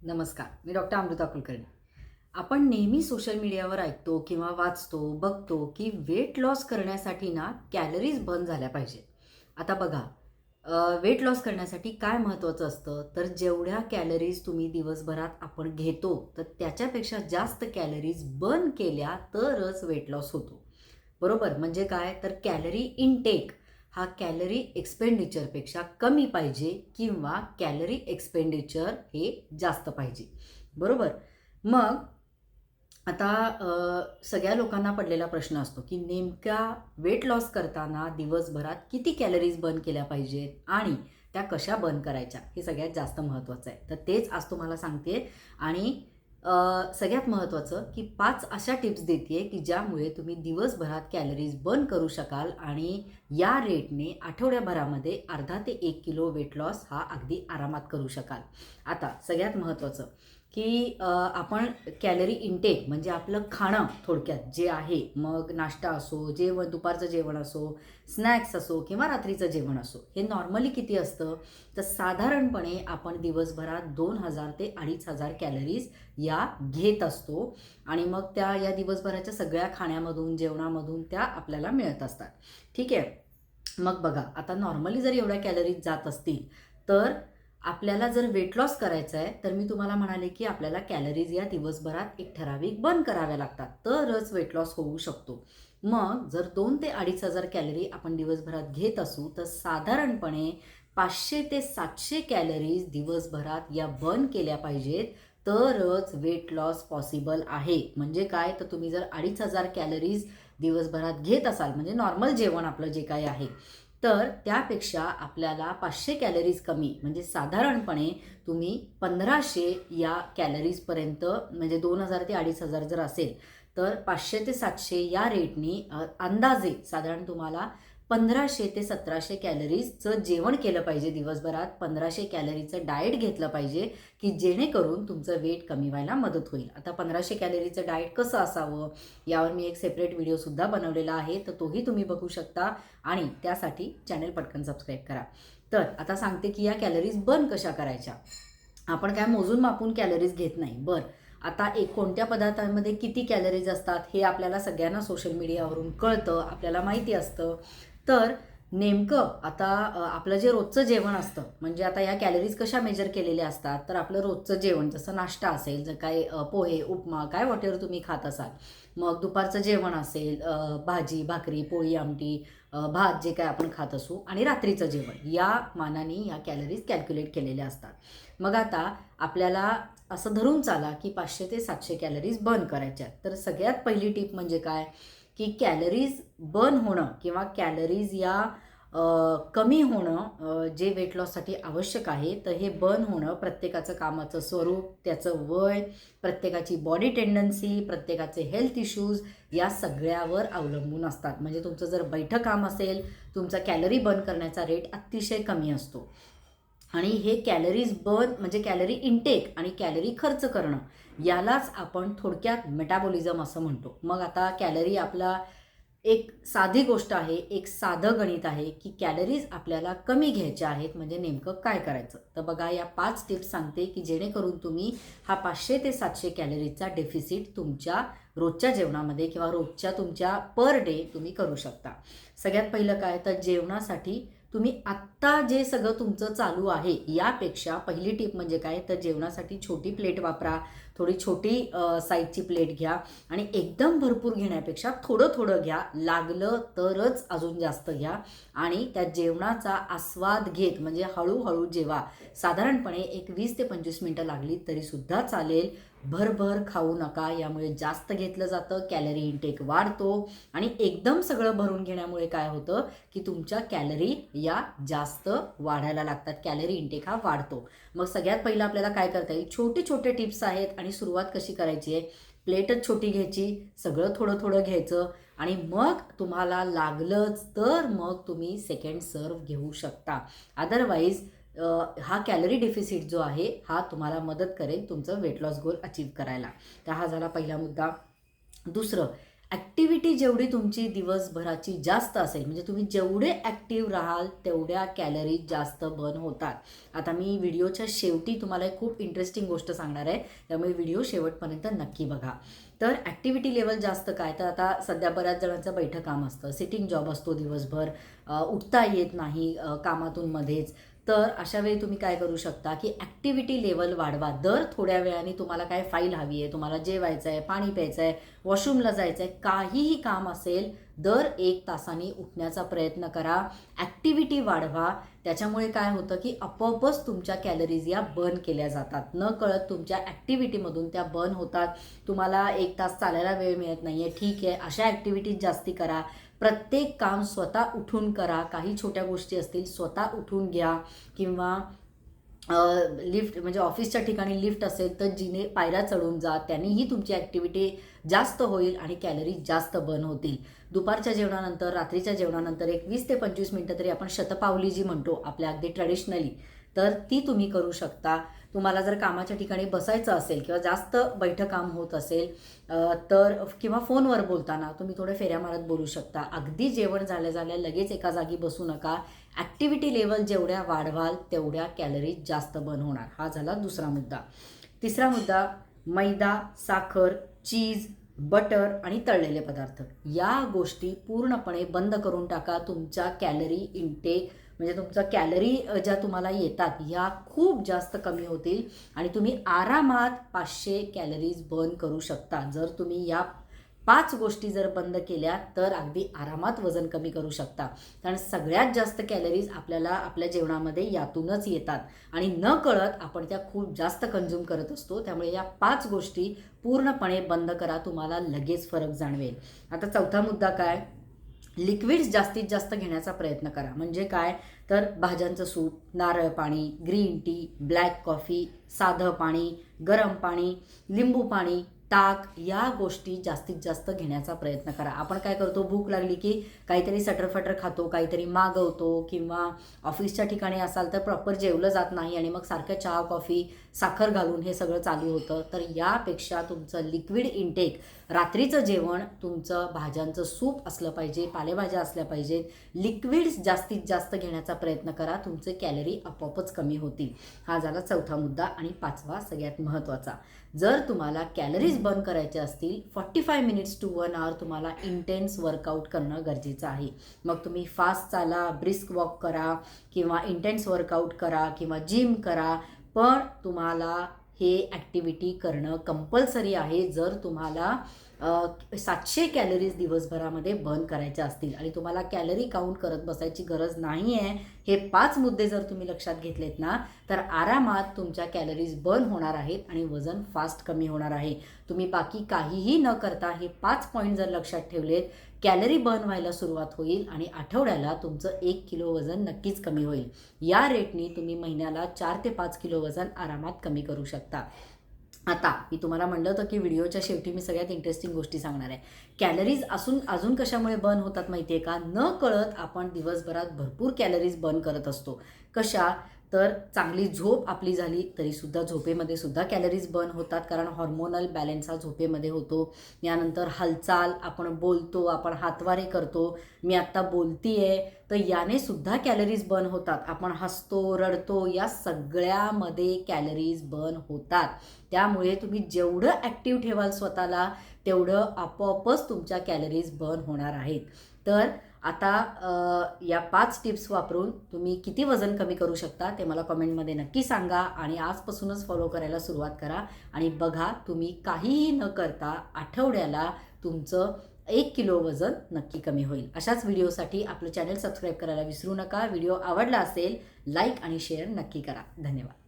नमस्कार मी डॉक्टर अमृता कुलकर्णी. आपण नेहमी सोशल मीडियावर ऐकतो किंवा वाचतो बघतो की वेट लॉस करण्यासाठी ना कॅलरीज बंद झाल्या पाहिजेत. आता बघा वेट लॉस करण्यासाठी काय महत्त्वाचं असतं? तर जेवढ्या कॅलरीज तुम्ही दिवसभरात आपण घेतो तर त्याच्यापेक्षा जास्त कॅलरीज बर्न केल्या तरच वेट लॉस होतो. बरोबर? म्हणजे काय? तर कॅलरी इनटेक हा कॅलरी एक्सपेंडिचरपेक्षा कमी पाहिजे किंवा कॅलरी एक्सपेंडिचर हे जास्त पाहिजे. बरोबर? मग आता सगळ्या लोकांना पडलेला प्रश्न असतो की नेमका वेट लॉस करताना दिवसभरात किती कॅलरीज बर्न केल्या पाहिजेत आणि त्या कशा बर्न करायच्या? हे सगळ्यात जास्त महत्त्वाचं आहे. तर तेच आज तुम्हाला सांगते आणि सगळ्यात महत्त्वाचं की पाच अशा टिप्स देते की ज्यामुळे तुम्ही दिवसभरात कॅलरीज बर्न करू शकाल आणि या रेटने आठवड्याभरामध्ये अर्धा ते एक किलो वेट लॉस हा अगदी आरामात करू शकाल. आता सगळ्यात महत्त्वाचं की आपण कॅलरी इनटेक म्हणजे आपलं खाणं थोडक्यात जे आहे मग नाश्ता असो जेवण दुपारचं जेवण असो स्नॅक्स असो किंवा रात्रीचं जेवण असो हे नॉर्मली किती असतं? तर साधारणपणे आपण दिवसभरात दोन हजार ते अडीच हजार कॅलरीज या घेत असतो आणि मग त्या या दिवसभराच्या सगळ्या खाण्यामधून जेवणामधून त्या आपल्याला मिळत असतात. ठीक आहे? मग बघा आता नॉर्मली जर एवढ्या कॅलरीज जात असतील तर आपल्याला जर वेट लॉस करायचं आहे तर मी तुम्हाला म्हणाले की आपल्याला कॅलरीज या दिवसभरात एक ठराविक बंद कराव्या लागतात. तरच वेट लॉस होऊ शकतो. मग जर दोन ते अडीच हजार कॅलरी आपण दिवसभरात घेत असू तर साधारणपणे पाचशे ते सातशे कॅलरीज दिवसभरात या बर्न केल्या पाहिजेत. तरच वेट लॉस पॉसिबल आहे. म्हणजे काय? तर तुम्ही जर अडीच हजार कॅलरीज दिवसभरात घेत असाल म्हणजे नॉर्मल जेवण आपलं जे काही आहे तर त्यापेक्षा आपल्याला पाचशे कॅलरीज कमी म्हणजे साधारणपणे तुम्ही पंधराशे या कॅलरीजपर्यंत म्हणजे दोन हजार ते अडीच हजार जर असेल तर पाचशे ते सातशे या रेटनी अंदाजे साधारण तुम्हाला पंधराशे ते सतराशे कॅलरीजचं जेवण केलं पाहिजे दिवसभरात. पंधराशे कॅलरीचं डाएट घेतलं पाहिजे की जेणेकरून तुमचं वेट कमी व्हायला मदत होईल. आता पंधराशे कॅलरीचं डाएट कसं असावं? यावर मी एक सेपरेट व्हिडिओसुद्धा बनवलेला आहे तर तोही तुम्ही बघू शकता. आणि त्यासाठी चॅनल पटकन सबस्क्राईब करा. तर आता सांगते की या कॅलरीज बर्न कशा करायच्या? आपण काय मोजून मापून कॅलरीज घेत नाही. बरं. आता एक कोणत्या पदार्थांमध्ये किती कॅलरीज असतात हे आपल्याला सगळ्यांना सोशल मीडियावरून कळतं आपल्याला माहिती असतं. तर नेमकं आता आपलं जे रोजचं जेवण असतं म्हणजे आता या कॅलरीज कशा मेजर केलेल्या असतात तर आपलं रोजचं जेवण जसं नाश्ता असेल जर काय पोहे उपमा काय वॉटेवर तुम्ही खात असाल मग दुपारचं जेवण असेल भाजी भाकरी पोळी आमटी भात जे काय आपण खात असू आणि रात्रीचं जेवण या मानाने या कॅलरीज कॅल्क्युलेट केलेल्या असतात मग आता आपल्याला असं धरून चाला की पाचशे ते सातशे कॅलरीज बर्न करायच्या आहेत. तर सगळ्यात पहिली टीप म्हणजे काय की कॅलरीज बर्न होणं किंवा कॅलरीज या कमी होणं जे वेट लॉससाठी आवश्यक आहे तर हे बर्न होणं प्रत्येकाचं कामाचं स्वरूप त्याचं वय प्रत्येकाची बॉडी टेंडन्सी प्रत्येकाचे हेल्थ इश्यूज या सगळ्यावर अवलंबून असतात. म्हणजे तुमचं जर बैठं काम असेल तुमचा कॅलरी बर्न करण्याचा रेट अतिशय कमी असतो. आणि हे कॅलरीज बर्न म्हणजे कॅलरी इनटेक आणि कॅलरी खर्च करणं यालाच आपण थोडक्यात मेटाबॉलिझम असं म्हणतो. मग आता कॅलरी आपला एक साधी गोष्ट आहे एक साधं गणित आहे की कॅलरीज आपल्याला कमी घ्यायच्या आहेत म्हणजे नेमकं काय करायचं? तर बघा या पाच टिप्स सांगते की जेणेकरून तुम्ही हा पाचशे ते सातशे कॅलरीजचा डेफिसिट तुमच्या रोजच्या जेवणामध्ये किंवा रोजच्या तुमच्या पर डे तुम्ही करू शकता. सगळ्यात पहिलं काय? तर जेवणासाठी तुम्ही आत्ता जे सगळं तुमचं चालू आहे यापेक्षा पहिली टीप म्हणजे काय? तर जेवणासाठी छोटी प्लेट वापरा थोडी छोटी साईजची प्लेट घ्या आणि एकदम भरपूर घेण्यापेक्षा थोडं थोडं घ्या. लागलं तरच अजून जास्त घ्या आणि त्या जेवणाचा आस्वाद घेत म्हणजे हळूहळू जेवा. साधारणपणे एक वीस ते पंचवीस मिनटं लागली तरीसुद्धा चालेल. भरभर खाऊ नका यामुळे जास्त घेतलं जातं कॅलरी इनटेक वाढतो आणि एकदम सगळं भरून घेण्यामुळे काय होतं की तुमच्या कॅलरी या जास्त वाढायला लागतात. कॅलरी इनटेक हा वाढतो. मग सगळ्यात पहिलं आपल्याला काय करता येईल? छोटे छोटे टिप्स आहेत आणि सुरुवात कशी करायची आहे? प्लेटच छोटी घ्यायची सगळं थोडं थोडं घ्यायचं आणि मग तुम्हाला लागलंच तर मग तुम्ही सेकंड सर्व घेऊ शकता. अदरवाईज हा कॅलरी डेफिसिट जो आहे हा तुम्हाला मदत करेल तुमचं वेट लॉस गोल अचीव करायला. तर हा झाला पहिला मुद्दा. दुसरं ॲक्टिव्हिटी जेवढी तुमची दिवसभराची जास्त असेल म्हणजे तुम्ही जेवढे ॲक्टिव्ह राहाल तेवढ्या कॅलरीज जास्त बर्न होतात. आता मी व्हिडिओच्या शेवटी तुम्हाला एक खूप इंटरेस्टिंग गोष्ट सांगणार आहे. त्यामुळे व्हिडिओ शेवटपर्यंत नक्की बघा. तर ॲक्टिव्हिटी लेवल जास्त काय? तर आता सध्या बऱ्याच जणांचं बैठक काम असतं. सिटिंग जॉब असतो दिवसभर. उठता येत नाही कामातून मध्येच. तर अशा वेळी तुम्ही काय करू शकता की ॲक्टिव्हिटी लेवल वाढवा. दर थोड्या वेळाने तुम्हाला काय फाईल हवी आहे तुम्हाला जेवायचं आहे पाणी प्यायचं आहे वॉशरूमला जायचं आहे काहीही काम असेल दर एक तासाने उठण्याचा प्रयत्न करा. ॲक्टिव्हिटी वाढवा. त्याच्यामुळे काय होतं की आपोआपच तुमच्या कॅलरीज या बर्न केल्या जातात. न कळत तुमच्या ॲक्टिव्हिटीमधून त्या बर्न होतात. तुम्हाला एक तास चालायला वेळ मिळत नाही आहे ठीक आहे अशा ॲक्टिव्हिटीज जास्ती करा. प्रत्येक काम स्वतः उठून करा. काही छोट्या गोष्टी असतील स्वतः उठून घ्या. किंवा लिफ्ट म्हणजे ऑफिसच्या ठिकाणी लिफ्ट असेल तर जिने पायऱ्या चढून जा. त्यांनीही तुमची ॲक्टिव्हिटी जास्त होईल आणि कॅलरी जास्त बर्न होतील. दुपारच्या जेवणानंतर रात्रीच्या जेवणानंतर एक वीस ते पंचवीस मिनटं तरी आपण शतपावली जी म्हणतो आपल्या अगदी ट्रॅडिशनली तर ती तुम्ही करू शकता. तुम्हाला जर कामाच्या ठिकाणी बसायचं असेल किंवा जास्त बैठं काम होत असेल तर किंवा फोनवर बोलताना तुम्ही थोड्या फेऱ्या मारत बोलू शकता. अगदी जेवण झाल्या झाल्या लगेच एका जागी बसू नका. ॲक्टिव्हिटी लेवल जेवढ्या वाढवाल तेवढ्या कॅलरीज जास्त बर्न होणार. हा झाला दुसरा मुद्दा. तिसरा मुद्दा मैदा साखर चीज बटर आणि तळलेले पदार्थ. या गोष्टी पूर्णपणे बंद करून टाका. तुमच्या कॅलरी इनटेक म्हणजे तुमचा कॅलरी ज्या तुम्हाला येतात ह्या खूप जास्त कमी होतील आणि तुम्ही आरामात पाचशे कॅलरीज बर्न करू शकता. जर तुम्ही या पाच गोष्टी जर बंद केल्या तर अगदी आरामात वजन कमी करू शकता. कारण सगळ्यात जास्त कॅलरीज आपल्याला आपल्या जेवणामध्ये यातूनच येतात. आणि न कळत आपण त्या खूप जास्त कंझ्युम करत असतो त्यामुळे या पाच गोष्टी पूर्णपणे बंद करा तुम्हाला लगेच फरक जाणवेल. आता चौथा मुद्दा काय? लिक्विड्स जास्तीत जास्त घेण्याचा प्रयत्न करा. म्हणजे काय? तर भाज्यांचं सूप नारळ पाणी ग्रीन टी ब्लॅक कॉफी साधं पाणी गरम पाणी लिंबू पाणी ताक या गोष्टी जास्तीत जास्त घेण्याचा प्रयत्न करा. आपण काय करतो? भूक लागली की काहीतरी सटरफटर खातो काहीतरी मागवतो किंवा ऑफिसच्या ठिकाणी असाल तर प्रॉपर जेवलं जात नाही आणि मग सारखं चहा कॉफी साखर घालून हे सगळं चालू होतं. तर यापेक्षा तुमचं लिक्विड इनटेक रात्रीचं जेवण तुमचं भाज्यांचं सूप असलं पाहिजे पालेभाज्या असल्या पाहिजेत. लिक्विड्स जास्तीत जास्त घेण्याचा प्रयत्न करा. तुमचे कॅलरी आपोआपच कमी होतील. हा झाला चौथा मुद्दा आणि पाचवा सगळ्यात महत्त्वाचा. जर तुम्हाला कॅलरीज बर्न करायचे असतील forty five minutes to one hour तुम्हाला इंटेन्स वर्कआउट करणं गरजेचं आहे. मग तुम्ही फास्ट चाला ब्रिस्क वॉक करा किंवा इंटेन्स वर्कआउट करा किंवा जिम करा पण तुम्हाला हे ॲक्टिव्हिटी करणं कंपल्सरी आहे. जर तुम्हाला सातशे कॅलरीज दिवसभरामध्ये बर्न करायच्या असतील आणि तुम्हाला कॅलरी काउंट करत बसायची गरज नाही आहे हे पाच मुद्दे जर तुम्ही लक्षात घेतलेत ना तर आरामात तुमच्या कॅलरीज बर्न होणार आहेत आणि वजन फास्ट कमी होणार आहे. तुम्ही बाकी काहीही न करता हे पाच पॉईंट जर लक्षात ठेवलेत कॅलरी बर्न व्हायला सुरुवात होईल आणि आठवड्याला तुमचं एक किलो वजन नक्कीच कमी होईल. या रेटनी तुम्ही महिन्याला चार ते पाच किलो वजन आरामात कमी करू शकता. आता मी तुम्हाला म्हणलं होतं की व्हिडिओच्या शेवटी मी सगळ्यात इंटरेस्टिंग गोष्टी सांगणार आहे. कॅलरीज असून अजून कशामुळे बर्न होतात माहिती आहे का? न कळत आपण दिवसभरात भरपूर कॅलरीज बर्न करत असतो. कशा? तर चांगली झोप आपली झाली तरीसुद्धा झोपेमध्ये सुद्धा कॅलरीज बर्न होतात कारण हॉर्मोनल बॅलेन्स हा झोपेमध्ये होतो. यानंतर हालचाल आपण बोलतो आपण हातवारे करतो मी आत्ता बोलती आहे तर याने सुद्धा कॅलरीज बर्न होतात. आपण हसतो रडतो या सगळ्यामध्ये कॅलरीज बर्न होतात. त्यामुळे तुम्ही जेवढं ॲक्टिव्ह ठेवाल स्वतःला तेवढं आपोआपच तुमच्या कॅलरीज बर्न होणार आहेत. तर आता या पाच टिप्स वापरून तुम्ही किती वजन कमी करू शकता ते मला कमेंटमध्ये नक्की सांगा आणि आजपासूनच फॉलो करायला सुरुवात करा. आणि बघा तुम्ही काहीही न करता आठवड्याला तुमचं एक किलो वजन नक्की कमी होईल. अशाच व्हिडिओसाठी आपलं चॅनल सबस्क्राईब करायला विसरू नका. व्हिडिओ आवडला असेल लाईक आणि शेअर नक्की करा. धन्यवाद.